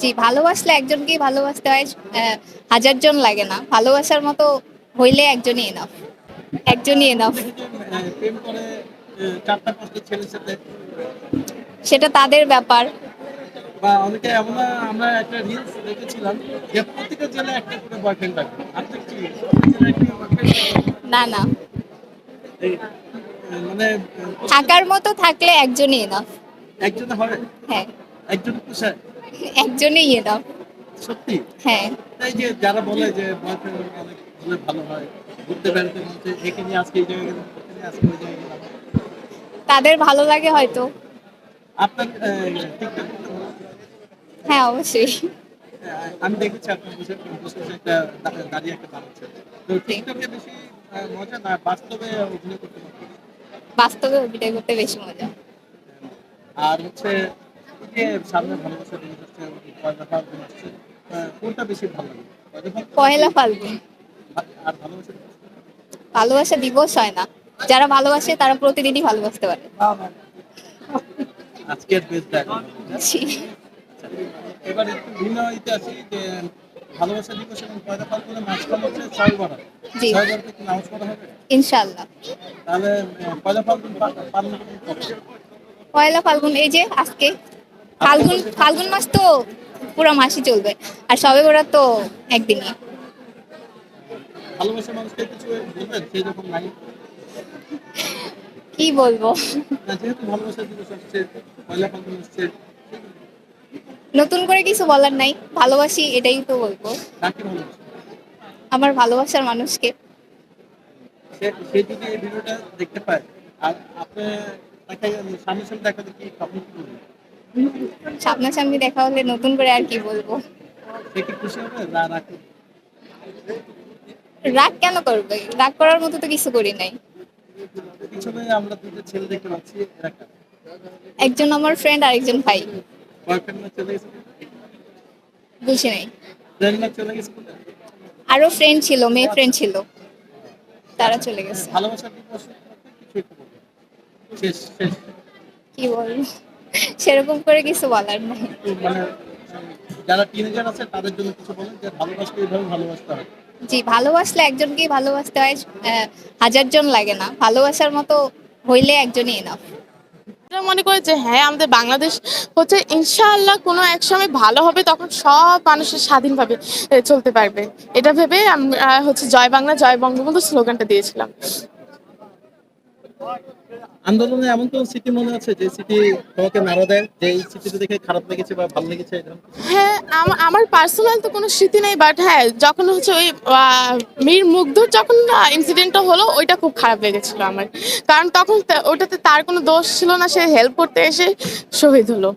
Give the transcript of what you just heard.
জি ভালোবাসলে একজনকেই ভালোবাসতে হয় হাজার জন লাগে না। ভালোবাসার মতো হইলে একজনই এনাফ একজনই এনাফ সেটা তাদের ব্যাপার। বা অনেকে এমন আমরা একটা রিলস দেখেছিলাম যে প্রত্যেকটা জেলায় একটা করে বয়ফ্রেন্ড থাকবে আপনার কি না না। মানে থাকার মতো থাকলে একজনই এনাফ একজনে হয় হ্যাঁ। একজনে পোষায় একজনই এনাফ সত্যি? হ্যাঁ। তাই যে যারা বলে যে বয়ফ্রেন্ড হলে ভালো হয় ঘুরতে বেড়াতে বলতে একে নিয়ে আজকে এই জায়গায় গেলাম ওকে নিয়ে আজকে ওই জায়গায় গেলাম? তাদের ভালো লাগে হয়তো। আপনার টিকটক হ্যাঁ অবশ্যই। আমি দেখেছি আপনার বসে বসে একটা দাঁড়িয়ে একটা বানাচ্ছে তো টিকটকে বেশি মজা না বাস্তবে অভিনয় করতে বাস্তবে অভিনয় করতে বেশি মজা। আর হচ্ছে যে সামনে ভালোবাসা দিন হচ্ছে পয়লা ফাল্গুন আসছে কোনটা বেশি ভালো লাগে? পয়লা ফাল্গুন? আর ভালোবাসা? ভালোবাসা দিবস হয় না। যারা ভালোবাসে তারা প্রতিদিনই ভালোবাসতে পারে। আজকের দেখা। এবার একটু ভিন্ন ইতে আসি যে ভালোবাসা দিবস এবং পয়লা ফাল্গুনের মাঝখানে হচ্ছে ছয় বার। জি। তাহলে ফাল্গুন পালন পয়লা ফাল্গুন এই যে আজকে ফাল্গুন ফাল্গুন মাস তো পুরো মাসই চলবে। আর সবে ওরা তো একদিনই। কি বলব? নতুন করে কিছু বলার নাই। ভালোবাসি এটাই তো বলব। আমার ভালোবাসার মানুষকে। সে সে যদি এই ভিডিওটা দেখতে পায় আর আপনি সামনে সামনে দেখাতে কি সামনাসামনি দেখা হলে নতুন করে আর কি বলব? রাগ কেন করবে? রাগ করার মতো তো কিছু করি নাই? একজন আমার ফ্রেন্ড আর একজন ভাই। বুঝি নাই? আরও ফ্রেন্ড ছিল মেয়ে ফ্রেন্ড ছিল। তারা চলে গেছে। কি বলব? সেরকম করে কিছু বলার নাই। মানে যারা টিনেজার আছে তাদের জন্য কিছু বলেন যে ভালোবাসতে এইভাবে ভালোবাসতে হয়। জি ভালোবাসলে একজনকেই ভালোবাসতে হয় আহ, হাজার জন লাগে না। ভালোবাসার মতো হইলে একজনই এনাফ মনে করে যে হ্যাঁ আমাদের বাংলাদেশ হচ্ছে ইনশাআল্লাহ কোনো এক সময় ভালো হবে তখন সব মানুষের স্বাধীনভাবে চলতে পারবে। এটা ভেবে আমরা হচ্ছে জয় বাংলা জয় বঙ্গবন্ধু স্লোগানটা দিয়েছিলাম। আন্দোলনে এমন কোন স্মৃতি মনে আছে যে স্মৃতি তোমাকে নাড়া দেয়, যে এই স্মৃতিটা দেখে খারাপ লেগেছে বা ভালো লেগেছে হ্যাঁ আম- আমার পার্সোনাল তো কোনো স্মৃতি নেই বাট হ্যাঁ যখন হচ্ছে ওই মীর মুগ্ধর যখন ইনসিডেন্টটা হলো, ওইটা খুব খারাপ লেগেছিল আমার। কারণ তখন ওটাতে তার কোনো দোষ ছিল না, সে হেল্প করতে এসে শহীদ হলো।